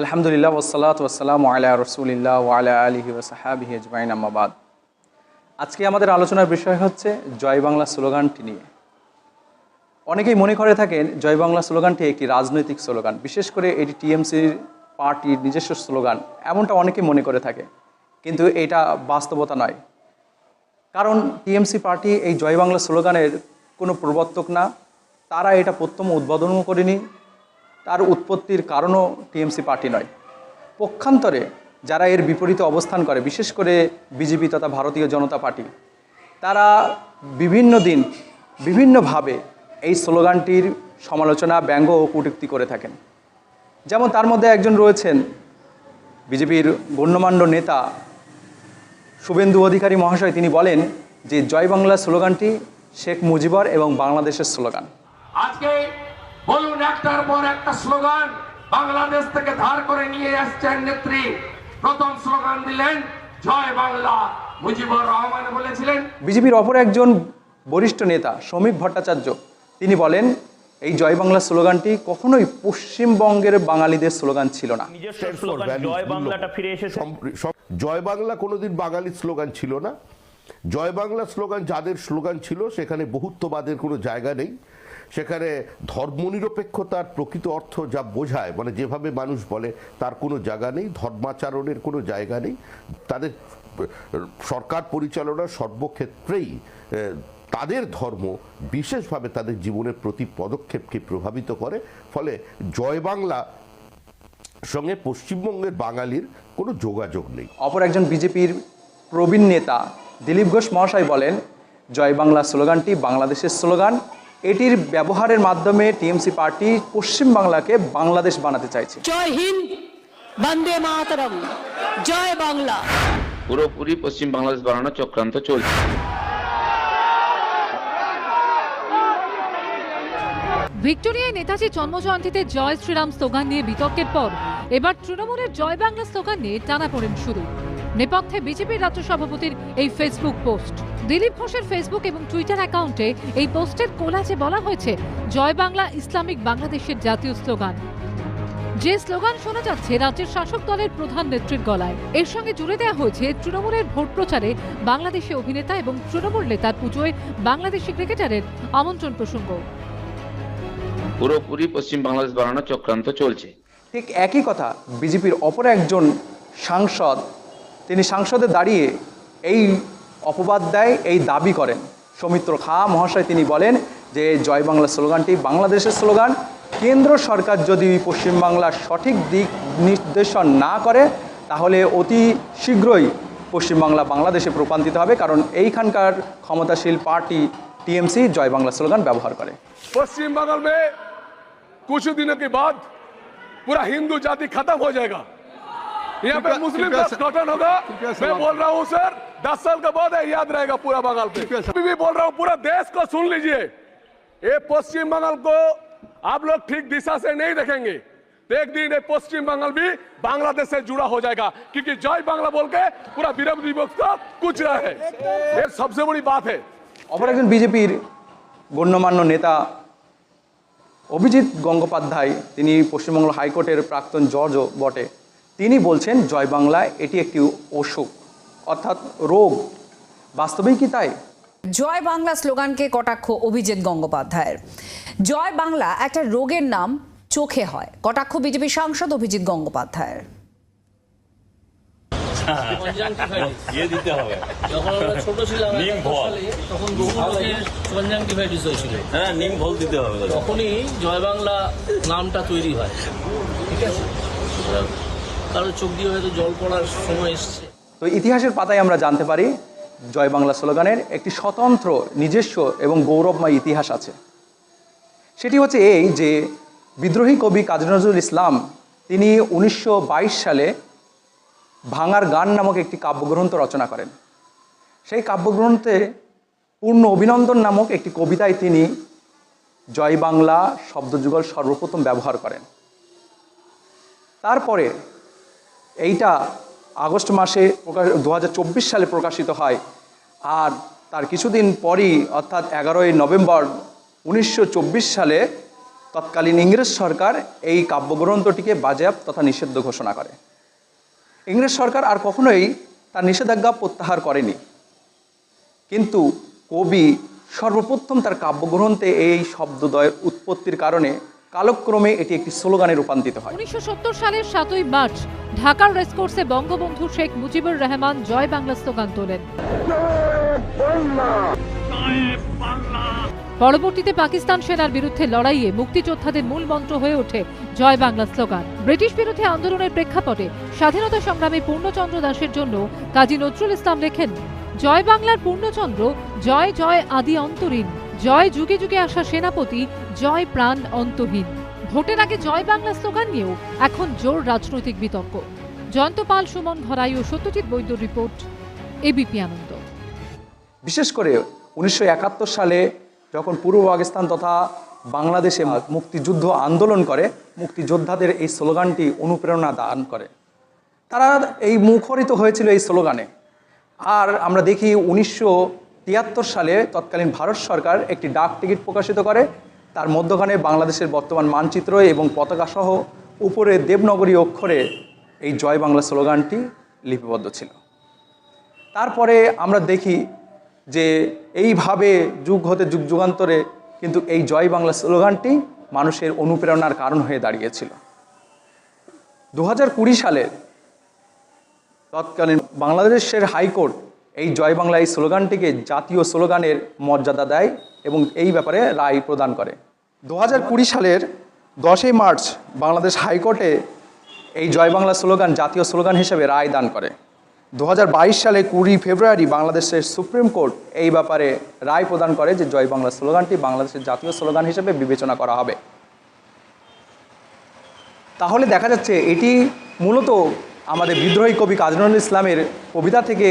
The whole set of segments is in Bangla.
আলহামদুলিল্লাহ ওসালাত ওসালাম আলা রসুলিল্লাহ ওয়ালা আলিহি ওসাহাবিহি আজমাইন আম্মাবাদ আজকে আমাদের আলোচনার বিষয় হচ্ছে জয় বাংলা স্লোগানটি নিয়ে। অনেকেই মনে করে থাকেন জয় বাংলা স্লোগানটি একটি রাজনৈতিক স্লোগান, বিশেষ করে এটি টিএমসির পার্টির নিজস্ব স্লোগান, এমনটা অনেকেই মনে করে থাকে। কিন্তু এটা বাস্তবতা নয়। কারণ টিএমসি পার্টি এই জয় বাংলা স্লোগানের কোনো প্রবর্তক না, তারা এটা প্রথম উদ্বোধনও করেনি তার উৎপত্তির কারণও টিএমসি পার্টি নয়। পক্ষান্তরে যারা এর বিপরীতে অবস্থান করে, বিশেষ করে বিজেপি তথা ভারতীয় জনতা পার্টি, তারা বিভিন্ন দিন বিভিন্নভাবে এই স্লোগানটির সমালোচনা, ব্যঙ্গ ও কটূক্তি করে থাকেন। যেমন তার মধ্যে একজন রয়েছেন বিজেপির গণ্যমান্য নেতা শুভেন্দু অধিকারী মহাশয়। তিনি বলেন যে, জয় বাংলা স্লোগানটি শেখ মুজিবর এবং বাংলাদেশের স্লোগান। আজকে বলুন একটার পর একটা স্লোগান বাংলাদেশ থেকে ধার করে নিয়ে আসছেন নেত্রী। প্রথম স্লোগান দিলেন জয় বাংলা। মুজিবুর রহমান বলেছিলেন বিজেপির অপর একজন বরিষ্ঠ নেতা শ্রমিক ভট্টাচার্য তিনি বলেন এই জয় বাংলা স্লোগানটি কখনোই পশ্চিমবঙ্গের বাঙালিদের স্লোগান ছিল না। জয় বাংলাটা ফিরে এসেছে। সম- সম- জয় বাংলা কোনোদিন বাঙালির স্লোগান ছিল না। জয় বাংলা স্লোগান যাদের স্লোগান ছিল সেখানে বহুত্ববাদের কোনো জায়গা নেই। সেখানে ধর্মনিরপেক্ষতার প্রকৃত অর্থ যা বোঝায় মানে যেভাবে মানুষ বলে, তার কোনো জায়গা নেই, ধর্মাচরণের কোনো জায়গা নেই। তাদের সরকার পরিচালনার সর্বক্ষেত্রেই তাদের ধর্ম বিশেষভাবে তাদের জীবনের প্রতি পদক্ষেপকে প্রভাবিত করে। ফলে জয় বাংলা সঙ্গে পশ্চিমবঙ্গের বাঙালির কোনো যোগাযোগ নেই। অপর একজন বিজেপির প্রবীণ নেতা, দিলীপ ঘোষ মহাশয় বলেন, জয় বাংলা স্লোগানটি বাংলাদেশের স্লোগান এটির ব্যবহারের মাধ্যমে টিএমসি পার্টি পশ্চিম বাংলাকে বাংলাদেশ বানাতে চাইছে। জয় হিন্দ বন্দে মাতরম জয় বাংলা। পুরোপুরি পশ্চিম বাংলাদেশ বানানোর চক্রান্ত চলছে। ভিক্টোরিয়ায় নেতাজির জন্মজয়ন্তীতে জয় শ্রীরাম স্লোগান নিয়ে বিতর্কের পর এবার তৃণমূলের জয় বাংলা স্লোগান নিয়ে টানাপোড়েন শুরু। নেপথ্যে বিজেপির রাজ্য সভাপতির এই ফেসবুক পোস্ট দিলীপ ঘোষের ফেসবুক এবং টুইটার অ্যাকাউন্টে এই পোস্টের কোলাজে বলা হয়েছে জয় বাংলা ইসলামিক বাংলাদেশের জাতীয় স্লোগান। যে স্লোগান শোনা যাচ্ছে রাজ্যের শাসক দলের প্রধান নেত্রীর গলায়। এর সঙ্গে জুড়ে দেওয়া হয়েছে তৃণমূলের ভোট প্রচারে বাংলাদেশি অভিনেতা এবং তৃণমূল নেতার পুজোয় বাংলাদেশি ক্রিকেটারের আমন্ত্রণ প্রসঙ্গ। পুরোপুরি পশ্চিম বাংলাদেশ বানানোর চক্রান্ত চলছে। ঠিক একই কথা বিজেপির অপর একজন সাংসদ তিনি সাংসদে দাঁড়িয়ে এই অপবাদ দেয়, এই দাবি করেন। সৌমিত্র খা মহাশয় তিনি বলেন যে, জয় বাংলা স্লোগানটি বাংলাদেশের স্লোগান। কেন্দ্র সরকার যদি পশ্চিমবাংলার সঠিক দিক নির্দেশন না করে, তাহলে অতি শীঘ্রই পশ্চিমবাংলা বাংলাদেশে রূপান্তরিত হবে, কারণ এইখানকার ক্ষমতাশীল party TMC Joy Bangla slogan ব্যবহার করে। পশ্চিম বাংলার মে কিছু বাদ, পুরা হিন্দু জাতি খতম হয়ে যায়গা। यहाँ पे मुस्लिम का गठन होगा मैं बोल रहा हूँ सर दस साल के बाद ये याद रहेगा पूरा बंगाल पे अभी भी बोल रहा हूँ पूरा देश को सुन लीजिए ये पश्चिम बंगाल को आप लोग ठीक दिशा से नहीं देखेंगे तो एक दिन ये पश्चिम बंगाल भी बांग्लादेश से जुड़ा हो जाएगा क्योंकि जय बांग्ला बोल के पूरा विरोधी पक्ष को कुछ रहा है ये सबसे बड़ी बात है অপর একজন বিজেপির গণ্যমান্য নেতা অভিজিৎ গঙ্গোপাধ্যায় তিনি পশ্চিমবঙ্গ হাইকোর্টের প্রাক্তন জজও বটে তিনি বলছেন জয় বাংলায় এটি একটি অসুখ অর্থাৎ রোগ। বাস্তবেই কি তাই? জয় বাংলা স্লোগানকে কটাক্ষ অভিজিৎ গঙ্গোপাধ্যায়ের। জয় বাংলা একটা রোগের নাম চোখে হয় কটাক্ষ বিজেপি সাংসদ অভিজিৎ গঙ্গোপাধ্যায়ের। ইয়ে দিতে হবে। যখন আমরা ছোট ছিলাম তখন কনজাংটিভাইটিস হয়েছিল। হ্যাঁ নিম ফল দিতে হবে। তখনই জয় বাংলা নামটা তৈরি হয়। ঠিক আছে? কারও চোখ দিয়ে হয়তো জল পড়ার সময় এসছে। তো ইতিহাসের পাতায় আমরা জানতে পারি, জয় বাংলা স্লোগানের একটি স্বতন্ত্র, নিজস্ব এবং গৌরবময় ইতিহাস আছে। সেটি হচ্ছে এই যে বিদ্রোহী কবি কাজী নজরুল ইসলাম, তিনি উনিশশো বাইশ সালে ভাঙার গান নামক একটি কাব্যগ্রন্থ রচনা করেন। সেই কাব্যগ্রন্থে পূর্ণ অভিনন্দন নামক একটি কবিতায় তিনি জয় বাংলা শব্দযুগল সর্বপ্রথম ব্যবহার করেন। তারপরে এইটা আগস্ট মাসে প্রকাশ দু হাজার চব্বিশ সালে প্রকাশিত হয়। আর তার কিছুদিন পরই, অর্থাৎ এগারোই নভেম্বর উনিশশো চব্বিশ সালে তৎকালীন ইংরেজ সরকার এই কাব্যগ্রন্থটিকে বাজেয়াপ্ত তথা নিষিদ্ধ ঘোষণা করে। ইংরেজ সরকার আর কখনোই তার নিষেধাজ্ঞা প্রত্যাহার করেনি। কিন্তু কবি সর্বপ্রথম তার কাব্যগ্রন্থে এই শব্দদ্বয়ের উৎপত্তির কারণে কালক্রমে এটি একটি স্লোগানে রূপান্তরিত হয়। উনিশশো সালের সাতই মার্চ ঢাকার রেসকোর্সে বঙ্গবন্ধু শেখ মুজিবুর রহমান জয় বাংলা স্লোগান তোলেন। পরবর্তীতে পাকিস্তান সেনার বিরুদ্ধে লড়াইয়ে মুক্তিযোদ্ধাদের মূল মন্ত্র হয়ে ওঠে জয় বাংলা স্লোগান। ব্রিটিশ বিরোধী আন্দোলনের প্রেক্ষাপটে স্বাধীনতা সংগ্রামী পূর্ণচন্দ্র দাসের জন্য কাজী নজরুল ইসলাম লেখেন, জয় বাংলার পূর্ণচন্দ্র, জয় জয় আদি অন্তরীণ। জয় যুগে যুগে আসা সেনাপতি, জয় প্রাণ অন্তহীন। ভোটের আগে জয় বাংলা স্লোগান নিয়েও এখন জোর রাজনৈতিক বিতর্ক। জয়ন্ত পাল, সুমন ঘরাই ও সত্যজিৎ বৈদ্য রিপোর্ট, এবিপি আনন্দ। বিশেষ করে উনিশশো একাত্তর সালে যখন পূর্ব পাকিস্তান তথা বাংলাদেশে মুক্তিযুদ্ধ আন্দোলন করে, মুক্তিযোদ্ধাদের এই স্লোগানটি অনুপ্রেরণা দান করে। তারা এই মুখরিত হয়েছিল এই স্লোগানে। আর আমরা দেখি উনিশশো তিয়াত্তর সালে তৎকালীন ভারত সরকার একটি ডাক টিকিট প্রকাশিত করে। তার মধ্যখানে বাংলাদেশের বর্তমান মানচিত্র এবং পতাকা সহ উপরে দেবনগরী অক্ষরে এই জয় বাংলা স্লোগানটি লিপিবদ্ধ ছিল। তারপরে আমরা দেখি যে এইভাবে যুগ হতে যুগ যুগান্তরে কিন্তু এই জয় বাংলা স্লোগানটি মানুষের অনুপ্রেরণার কারণ হয়ে দাঁড়িয়েছিল। দু হাজার কুড়ি সালে তৎকালীন বাংলাদেশের হাইকোর্ট এই জয় বাংলা এই স্লোগানটিকে জাতীয় স্লোগানের মর্যাদা দেয় এবং এই ব্যাপারে রায় প্রদান করে। দু হাজার কুড়ি সালের দশই মার্চ বাংলাদেশ হাইকোর্টে এই জয় বাংলা স্লোগান জাতীয় স্লোগান হিসেবে রায় দান করে। দু হাজার বাইশ সালে কুড়ি ফেব্রুয়ারি বাংলাদেশের সুপ্রিম কোর্ট এই ব্যাপারে রায় প্রদান করে যে জয় বাংলা স্লোগানটি বাংলাদেশের জাতীয় স্লোগান হিসেবে বিবেচনা করা হবে। তাহলে দেখা যাচ্ছে এটি মূলত আমাদের বিদ্রোহী কবি কাজরুল ইসলামের কবিতা থেকে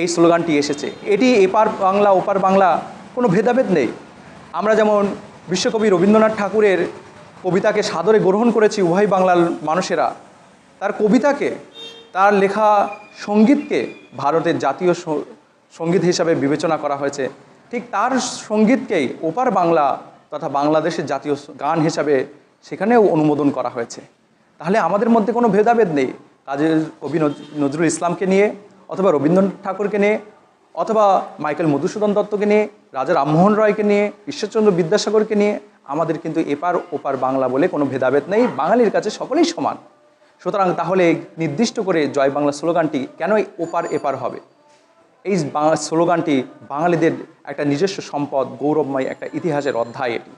এই স্লোগানটি এসেছে। এটি এপার বাংলা, ওপার বাংলা কোনো ভেদাভেদ নেই। আমরা যেমন বিশ্বকবি রবীন্দ্রনাথ ঠাকুরের কবিতাকে সাদরে গ্রহণ করেছি উভয় বাংলার মানুষেরা, তার কবিতাকে, তার লেখা সঙ্গীতকে ভারতের জাতীয় সংগীত হিসাবে বিবেচনা করা হয়েছে। ঠিক তার সঙ্গীতকেই ওপার বাংলা তথা বাংলাদেশের জাতীয় গান হিসাবে সেখানেও অনুমোদন করা হয়েছে। তাহলে আমাদের মধ্যে কোনো ভেদাভেদ নেই। কাজের কবি নজরুল ইসলামকে নিয়ে, অথবা রবীন্দ্রনাথ ঠাকুরকে নিয়ে, অথবা মাইকেল মধুসূদন দত্তকে নিয়ে, রাজা রামমোহন রায়কে নিয়ে, ঈশ্বরচন্দ্র বিদ্যাসাগরকে নিয়ে, আমাদের কিন্তু এপার ওপার বাংলা বলে কোনো ভেদাভেদ নেই, বাঙালির কাছে সকলেই সমান। সুতরাং তাহলে নির্দিষ্ট করে জয় বাংলা স্লোগানটি কেন ওপার এপার হবে? এই স্লোগানটি বাঙালিদের একটা নিজস্ব সম্পদ, গৌরবময় একটা ইতিহাসের অধ্যায় এটি।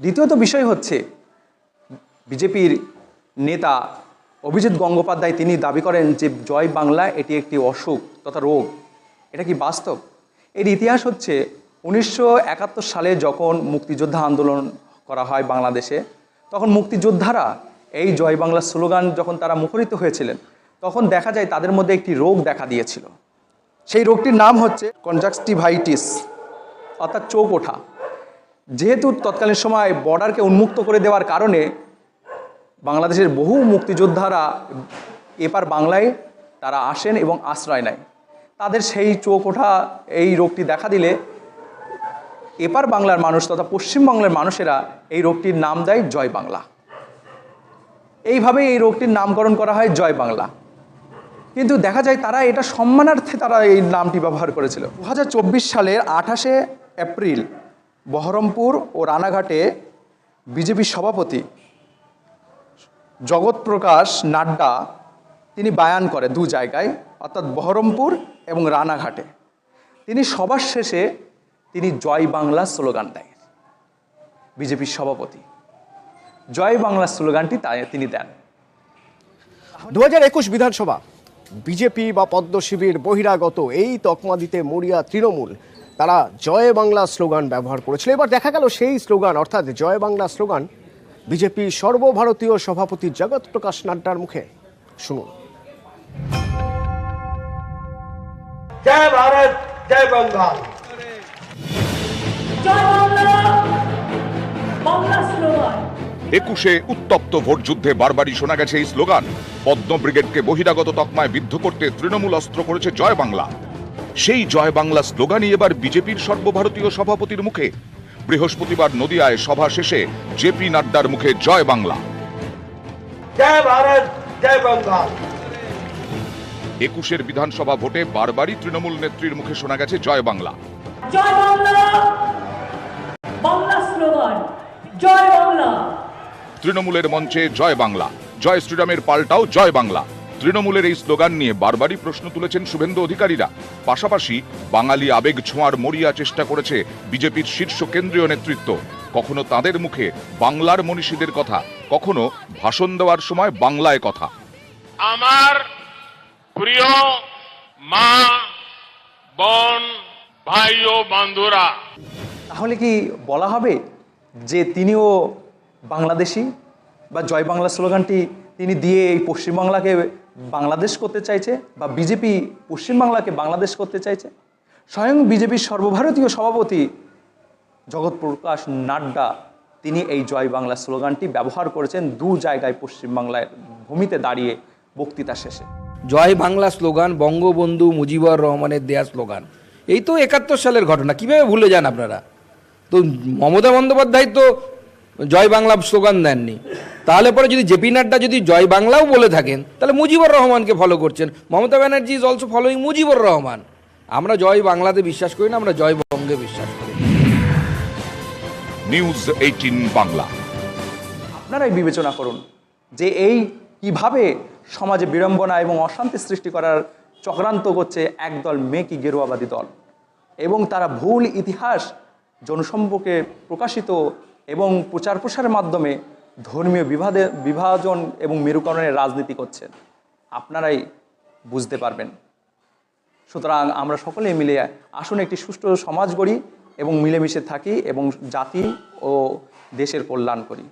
দ্বিতীয়ত বিষয় হচ্ছে, বিজেপির নেতা অভিজিৎ গঙ্গোপাধ্যায় তিনি দাবি করেন যে জয় বাংলা এটি একটি অসুখ তথা রোগ। এটা কি বাস্তব? এর ইতিহাস হচ্ছে উনিশশো একাত্তর সালে যখন মুক্তিযোদ্ধা আন্দোলন করা হয় বাংলাদেশে, তখন মুক্তিযোদ্ধারা এই জয় বাংলা স্লোগান যখন তারা মুখরিত হয়েছিলেন, তখন দেখা যায় তাদের মধ্যে একটি রোগ দেখা দিয়েছিল। সেই রোগটির নাম হচ্ছে কনজাক্সটিভাইটিস অর্থাৎ চোখ ওঠা। যেহেতু তৎকালীন সময় বর্ডারকে উন্মুক্ত করে দেওয়ার কারণে বাংলাদেশের বহু মুক্তিযোদ্ধারা এপার বাংলায় তারা আসেন এবং আশ্রয় নেয়। তাদের সেই চোখ ওঠা, এই রোগটি দেখা দিলে এপার বাংলার মানুষ তথা পশ্চিমবাংলার মানুষেরা এই রোগটির নাম দেয় জয় বাংলা। এইভাবে এই রোগটির নামকরণ করা হয় জয় বাংলা। কিন্তু দেখা যায় তারা এটা সম্মানার্থে তারা এই নামটি ব্যবহার করেছিল। দু হাজার চব্বিশ সালের আঠাশে এপ্রিল বহরমপুর ও রানাঘাটে বিজেপি সভাপতি জগৎপ্রকাশ নাড্ডা তিনি বায়ান করে দু জায়গায়, অর্থাৎ বহরমপুর এবং রানাঘাটে। তিনি সবার শেষে তিনি জয় বাংলা স্লোগান দেয়, বিজেপির সভাপতি। জয় বাংলা স্লোগানটি তাই তিনি দেন। দু বিধানসভা, বিজেপি বা পদ্ম শিবির বহিরাগত এই তকমা দিতে মরিয়া তৃণমূল, তারা জয় বাংলা স্লোগান ব্যবহার করেছিল। এবার দেখা গেল সেই স্লোগান, অর্থাৎ জয় বাংলা স্লোগান বিজেপি সর্বভারতীয় সভাপতি জগৎ প্রকাশ নাড্ডার মুখে। শুনুন। জয় ভারত জয় বঙ্গাল। একুশে উত্তপ্ত ভোট যুদ্ধে বারবারই শোনা গেছে এই স্লোগান। পদ্ম ব্রিগেডকে বহিরাগত তকমায় বিদ্ধ করতে তৃণমূল অস্ত্র করেছে জয় বাংলা। সেই জয় বাংলা স্লোগানই এবার বিজেপির সর্বভারতীয় সভাপতির মুখে। বৃহস্পতিবার নদিয়ায় সভা শেষে জেপি নাড্ডার মুখে জয় বাংলা। জয় ভারত জয় বাংলা একুশের বিধানসভা ভোটে বারবারই তৃণমূল নেত্রীর মুখে শোনা গেছে জয় বাংলা। জয় বাংলা বাংলা স্লোগান জয় বাংলা। তৃণমূলের মঞ্চে জয় বাংলা। জয় শ্রীরামের পাল্টাও জয় বাংলা। তৃণমূলের এই স্লোগান নিয়ে বারবারই প্রশ্ন তুলেছেন শুভেন্দু অধিকারীরা। পাশাপাশি বাঙালি আবেগ ছোঁয়ার মরিয়া চেষ্টা করেছে বিজেপির শীর্ষ কেন্দ্রীয় নেতৃত্ব। কখনো তাদের মুখে বাংলার মনীষীদের কথা কখনো ভাষণ দেওয়ার সময় বাংলায় কথা। আমার প্রিয় মা বোন ভাই ও বন্ধুরা। তাহলে কি বলা হবে যে তিনিও বাংলাদেশি? বা জয় বাংলা স্লোগানটি তিনি দিয়ে এই পশ্চিমবাংলাকে বাংলাদেশ করতে চাইছে বা বিজেপি পশ্চিমবাংলাকে বাংলাদেশ করতে চাইছে? স্বয়ং বিজেপির সর্বভারতীয় সভাপতি জগৎ প্রকাশ নাড্ডা, তিনি এই জয় বাংলা স্লোগানটি ব্যবহার করেছেন দু জায়গায় পশ্চিমবাংলার ভূমিতে দাঁড়িয়ে বক্তৃতা শেষে। জয় বাংলা স্লোগান, বঙ্গবন্ধু মুজিবুর রহমানের দেয়া স্লোগান। এই তো একাত্তর সালের ঘটনা, কীভাবে ভুলে যান আপনারা? তো মমতা বন্দ্যোপাধ্যায় তো জয় বাংলা স্লোগান দেননি। তাহলে পরে যদি জেপি নাড্ডা যদি জয় বাংলাও বলে থাকেন তাহলে মুজিবুর রহমানকে ফলো করছেন। Mamata Banerjee is also following Mujibur Rahman. আমরা জয় বাংলাতে বিশ্বাস করি না আমরা জয় বঙ্গে বিশ্বাস করি নিউজ এইটিন বাংলা আপনারাই বিবেচনা করুন যে এই কীভাবে সমাজে বিড়ম্বনা এবং অশান্তি সৃষ্টি করার চক্রান্ত করছে একদল মেকি গেরুয়াবাদী দল। এবং তারা ভুল ইতিহাস জনসম্পর্কে প্রকাশিত এবং প্রচার প্রসারের মাধ্যমে ধর্মীয় বিভাদে বিভাজন এবং মেরুকরণের রাজনীতি করছেন। আপনারাই বুঝতে পারবেন। সুতরাং আমরা সকলে মিলে আসুন একটি সুষ্ঠু সমাজ গড়ি এবং মিলেমিশে থাকি এবং জাতি ও দেশের কল্যাণ করি।